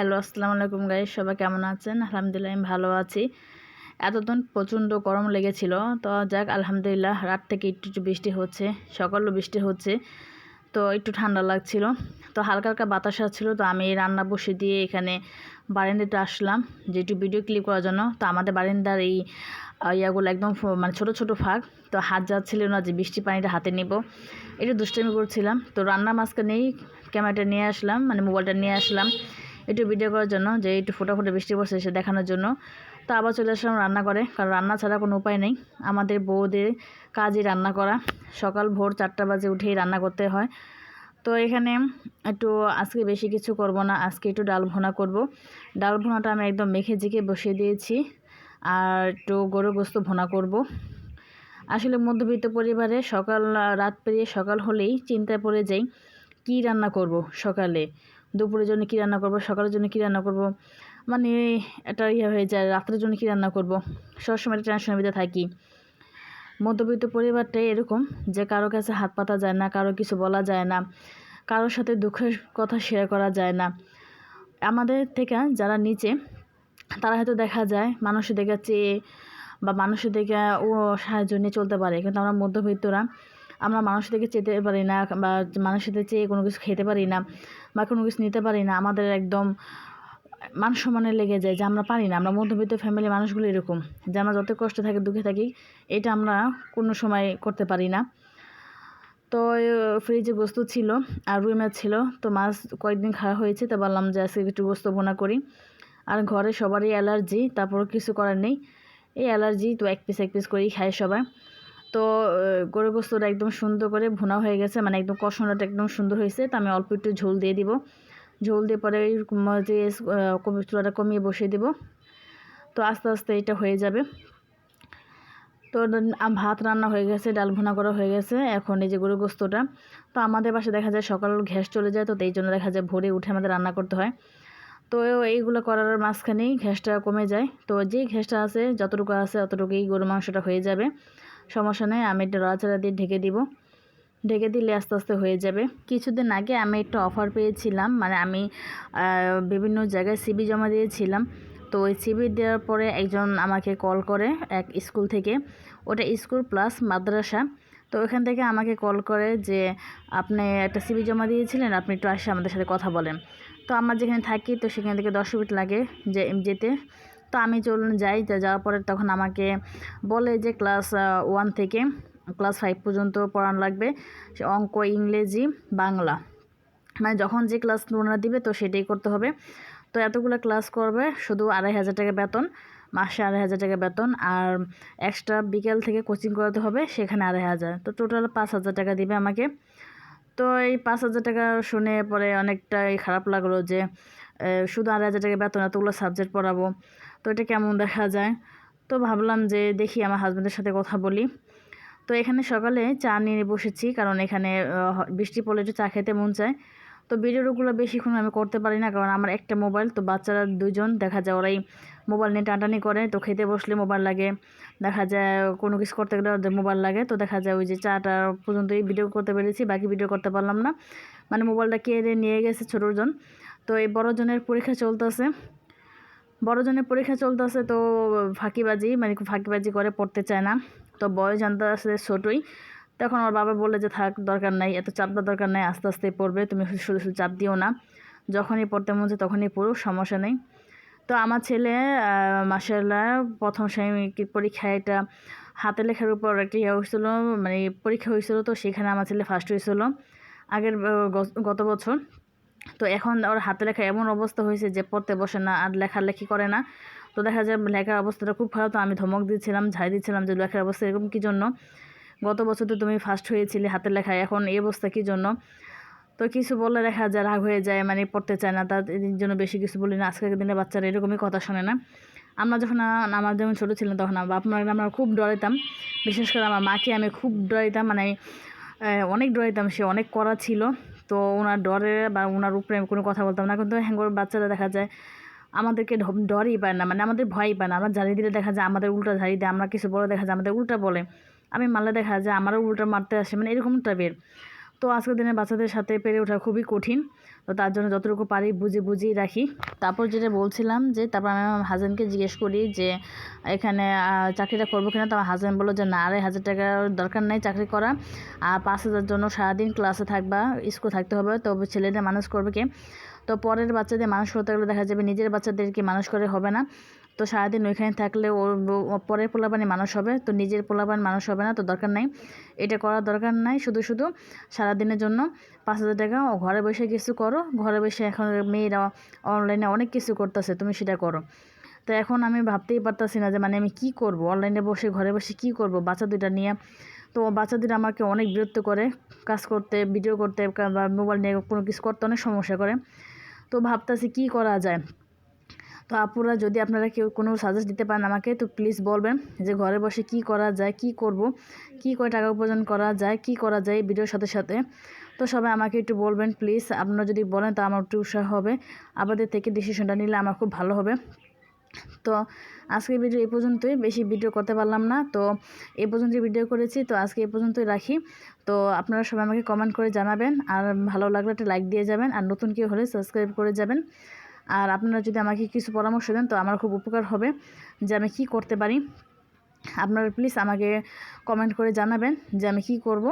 Hello, আসসালামু আলাইকুম guys সবাই কেমন আছেন? আলহামদুলিল্লাহ আমি ভালো আছি। এতদিন প্রচণ্ড গরম লেগেছিল, তো যাক, আলহামদুলিল্লাহ, রাত থেকে একটু একটু বৃষ্টি হচ্ছে, সকালেও বৃষ্টি হচ্ছে, তো একটু ঠান্ডা লাগছিল। তো হালকা হালকা বাতাস আসছিল, তো আমি রান্না বসে দিয়ে এখানে বারান্দাতে আসলাম, যে একটু ভিডিও ক্লিপ করার জন্য। তো আমাদের বারান্দার এই ইয়াগুলো একদম মানে ছোট ছোট ফাঁক, তো হাত যাচ্ছিল না যে বৃষ্টি পানিটা হাতে নেব। একটু দুষ্টামি করছিলাম, তো রান্না মাঝখানেই ক্যামেরাটা নিয়ে আসলাম মানে মোবাইলটা নিয়ে আসলাম। একটু ভিডিও করার জন্য, যে একটু ফোটাফুটি বৃষ্টি পড়ছে সে দেখানোর জন্য। তো আবার চলে আসলাম রান্না করে, কারণ রান্না ছাড়া কোনো উপায় নেই। আমাদের বউদের কাজই রান্না করা। সকাল ভোর চারটা বাজে উঠেই রান্না করতে হয়। তো এখানে একটু আজকে বেশি কিছু করব না, আজকে একটু ডাল ভুনা করব। ডাল ভুনাটা আমি একদম মেখে ঝেঁকে বসিয়ে দিয়েছি, আর একটু গরু গোস্ত ভুনা করব। আসলে মধ্যবিত্ত পরিবারে সকাল, রাত পেরিয়ে সকাল হলেই চিন্তায় পড়ে যাই, কী রান্না করব সকালে? দুপুরের জন্য কী রান্না করব, সকালের জন্য কী রান্না করব মানে একটা ইয়ে হয়ে যায় রাত্রের জন্য কী রান্না করব, সবসময় একটা টেনশনের ভিতরে থাকি। মধ্যবিত্ত পরিবারটাই এরকম যে কারও কাছে হাত পাতা যায় না, কারও কিছু বলা যায় না, কারোর সাথে দুঃখের কথা শেয়ার করা যায় না। আমাদের থেকে যারা নিচে, তারা হয়তো দেখা যায় মানুষের দেখে চেয়ে বা মানুষের দেখে ও সাহায্য নিয়ে চলতে পারে, কিন্তু আমরা মধ্যবিত্তরা আমরা মানুষের দিকে যেতে পারি না বা মানুষের চেয়ে কোনো কিছু খেতে পারি না বা কোনো কিছু নিতে পারি না, আমাদের একদম মান সম্মানে লেগে যায় যে আমরা পারি না। আমরা মধ্যবিত্ত ফ্যামিলি মানুষগুলো এরকম যে আমরা যত কষ্ট থাকি, দুঃখে থাকি, এটা আমরা কোনো সময় করতে পারি না। তো ফ্রিজে গোস্ত ছিল আর রুই মাছ ছিল, তো মাছ কয়েকদিন খাওয়া হয়েছে, তো বললাম যে আজকে একটু গোস্ত বোনা করি। আর ঘরে সবারই অ্যালার্জি তারপর কিছু করার নেই। এই অ্যালার্জি তো এক পিস এক পিস করেই খায় সবাই। তো গরুর গোস্তটা একদম সুন্দর করে ভুনা হয়ে গেছে। মানে একদম কষানোটা একদম সুন্দর হয়েছে। তো আমি অল্প একটু ঝোল দিয়ে দিব। ঝোল দিয়ে পরে চুলাটা কমিয়ে বসিয়ে দিব। তো আস্তে আস্তে এটা হয়ে যাবে। তো ভাত রান্না হয়ে গেছে, ডাল ভুনা করা হয়ে গেছে। এখন এই যে গরুর গোস্তটা তো আমাদের বাসায় দেখা যায় সকাল গ্যাস চলে যায়, তো এই জন্য দেখা যায় ভোরে উঠে আমাদের রান্না করতে হয়। তো এইগুলো করার মাঝখানেই ঘ্যাসটা কমে যায়। তো যেই ঘ্যাসটা আছে, যতটুকু আছে, অতটুকুই গরু মাংসটা হয়ে যাবে। সমস্যা নেই, আমি একটু রাচারা দিয়ে ঢেকে দিব। ঢেকে দিলে আস্তে আস্তে হয়ে যাবে। কিছুদিন আগে আমি একটা অফার পেয়েছিলাম মানে আমি বিভিন্ন জায়গায় সিবি জমা দিয়েছিলাম। তো ওই সিবি দেওয়ার পরে একজন আমাকে কল করে এক স্কুল থেকে। ওটা স্কুল প্লাস মাদ্রাসা। তো ওখান থেকে আমাকে কল করে যে, আপনি একটা সিবি জমা দিয়েছিলেন, আপনি একটু আসে আমাদের সাথে কথা বলেন। তো আমার যেখানে থাকি, তো সেখান থেকে দশ মিনিট লাগে যে, যেতে। তো আমি চল যাই। যাওয়ার পরে তখন আমাকে বলে যে ক্লাস ওয়ান থেকে ক্লাস ফাইভ পর্যন্ত পড়ানো লাগবে। অঙ্ক, ইংরেজি, বাংলা। মানে যখন যে ক্লাস ওনারা দিবে তো সেটাই করতে হবে। তো এতগুলো ক্লাস করবে, শুধু আড়াই হাজার টাকা বেতন, মাসে আড়াই হাজার টাকা বেতন, আর এক্সট্রা বিকেল থেকে কোচিং করাতে হবে, সেখানে আড়াই হাজার। তো টোটাল পাঁচ হাজার টাকা দিবে আমাকে। তো এই পাঁচ হাজার টাকা শুনে পরে অনেকটাই খারাপ লাগল যে শুধু আড়াই হাজার টাকা বেতন, এতগুলো সাবজেক্ট পড়াবো। তো এটা কেমন দেখা যায়? তো ভাবলাম যে দেখি আমার হাজব্যান্ডের সাথে কথা বলি। তো এখানে সকালে চা নিয়ে বসেছি, কারণ এখানে বৃষ্টি পড়লে একটু চা খেতে মন চায়। তো ভিডিওগুলো বেশিক্ষণ আমি করতে পারি না, কারণ আমার একটা মোবাইল তো বাচ্চারা দুজন, দেখা যায় ওরাই মোবাইল নিয়ে টানটানি করে। তো খেতে বসলে মোবাইল লাগে, দেখা যায় কোনো কিছু করতে গেলে ওদের মোবাইল লাগে। তো দেখা যায় ওই যে চাটা পর্যন্তই ভিডিও করতে পেরেছি, বাকি ভিডিও করতে পারলাম না। মানে মোবাইলটা কেড়ে নিয়ে গেছে ছোটোজন। তো এই বড়জনের পরীক্ষা চলতেছে। বড়জনের পরীক্ষা চলতেছে তো ফাঁকিবাজি মানে ফাঁকিবাজি করে পড়তে চায় না। তো বয়স জানতে আসলে ছোটোই। তখন ওর বাবা বললে যে, থাক, দরকার নাই, এত চাপ দেওয়ার দরকার নাই, আস্তে আস্তে পড়বে, তুমি শুধু শুধু চাপ দিও না। যখনই পড়তে মন তখনই পড়ুক সমস্যা নেই। তো আমার ছেলে মাসাল্লাহ প্রথম শ্রেণি পরীক্ষায় একটা হাতে লেখার উপর একটা ইয়ে হয়েছিল মানে পরীক্ষা হয়েছিল তো, সেখানে আমার ছেলে ফার্স্ট হয়েছিল। আগের গত বছর। তো এখন ওর হাতে লেখা এমন অবস্থা হয়েছে যে পড়তে বসে না, আর লেখালেখি করে না। তো দেখা যায় লেখার অবস্থাটা খুব খারাপ তো আমি ধমক দিচ্ছিলাম, ঝাই দিচ্ছিলাম যে লেখার অবস্থা এরকম কী জন্য? গত বছর তো তুমি ফার্স্ট হয়েছিলে হাতের লেখায় এখন এই অবস্থা কী জন্য? তো কিছু বললে দেখা যায় রাগ হয়ে যায় মানে পড়তে চায় না, তার জন্য বেশি কিছু বলি না, আজকের দিনে বাচ্চারা এরকমই কথা শোনে না। আমরা যখন আমার যখন ছোটো ছিলাম তখন আমার বাপ মাকে আমরা খুব ডরাইতাম, বিশেষ করে আমার মাকে আমি খুব ডরাইতাম মানে অনেক ডরাইতাম, সে অনেক করা ছিল। তো ওনার ডরে বা ওনার উপরে আমি কোনো কথা বলতাম না। কিন্তু হ্যাঙ্গর বাচ্চারা দেখা যায় আমাদেরকে ডরই পায় না মানে আমাদের ভয়ই পায় না। আমরা ঝাড়ি দিলে দেখা যায় আমাদের উল্টা ঝাড়ি দেয়, আমরা কিছু বলে দেখা যায় আমাদের উল্টা বলে। আমি মারলে দেখা যায় আমারও উল্টা মারতে আসে মানে এরকম টাইপের তো আজকের দিনে বাচ্চাদের সাথে পেরে ওঠা খুবই কঠিন। তো তার জন্য যতটুকু পারি বুঝে বুঝিয়ে রাখি। তারপর যেটা বলছিলাম যে, তারপর আমি আমার হাজব্যান্ডকে জিজ্ঞেস করি যে, এখানে চাকরিটা করব কিনা? তো আমার হাজব্যান্ড বলল যে, না আড়াই হাজার টাকার দরকার নেই চাকরি করা আর পাঁচ হাজার জন্য সারাদিন ক্লাসে থাকবা স্কুল থাকতে হবে। তো ছেলেটা মানুষ করবে কে? তো পরের বাচ্চাদের মানুষ করতে গেলে দেখা যাবে নিজের বাচ্চাদেরকে মানুষ করে হবে না। তো সারাদিন ওইখানে থাকলে ওর পরের পোলাপানি মানুষ হবে, তো নিজের পোলাপান মানুষ হবে না, তো দরকার নাই। এটা করার দরকার নাই, শুধু শুধু সারাদিনের জন্য পাঁচ হাজার টাকা, ও ঘরে বসে কিছু করো, ঘরে বসে এখন মেয়েরা অনলাইনে অনেক কিছু করতেছে, তুমি সেটা করো। তো এখন আমি ভাবতেই পারতাছি না যে মানে আমি কি করব? অনলাইনে বসে, ঘরে বসে কি করব? বাচ্চা দুইটা নিয়ে। তো বাচ্চা দুটো আমাকে অনেক বিরক্ত করে, কাজ করতে ভিডিও করতে, বা মোবাইল নিয়ে কোনো কিছু করতে অনেক সমস্যা করে। তো ভাবতেছি কি করা যায়? তো আপুরা যদি আপনারা কেউ কোনো সাজেস্ট দিতে পারেন আমাকে, তো প্লিজ বলবেন যে ঘরে বসে কি করা যায়, কি করব, কি করে টাকা উপার্জন করা যায়, কি করা যায় ভিডিওর সাথে সাথে। তো সবাই আমাকে একটু বলবেন প্লিজ আপনারা যদি বলেন তো আমার একটু উৎসাহ হবে। আপনাদের থেকে ডিসিশনটা নিলে আমার খুব ভালো হবে। তো আজকের ভিডিও এই পর্যন্তই, বেশি ভিডিও করতে পারলাম না, তো এই পর্যন্তই ভিডিও করেছি, তো আজকে এই পর্যন্তই রাখি। তো আপনারা সবাই আমাকে কমেন্ট করে জানাবেন, আর ভালো লাগলে একটা লাইক দিয়ে যাবেন, আর নতুন কেউ হলে সাবস্ক্রাইব করে যাবেন। আর আপনারা যদি আমাকে কিছু পরামর্শ দেন, তো আমার খুব উপকার হবে যে আমি কী করতে পারি। আপনারা প্লিজ আমাকে কমেন্ট করে জানাবেন যে আমি কী করব।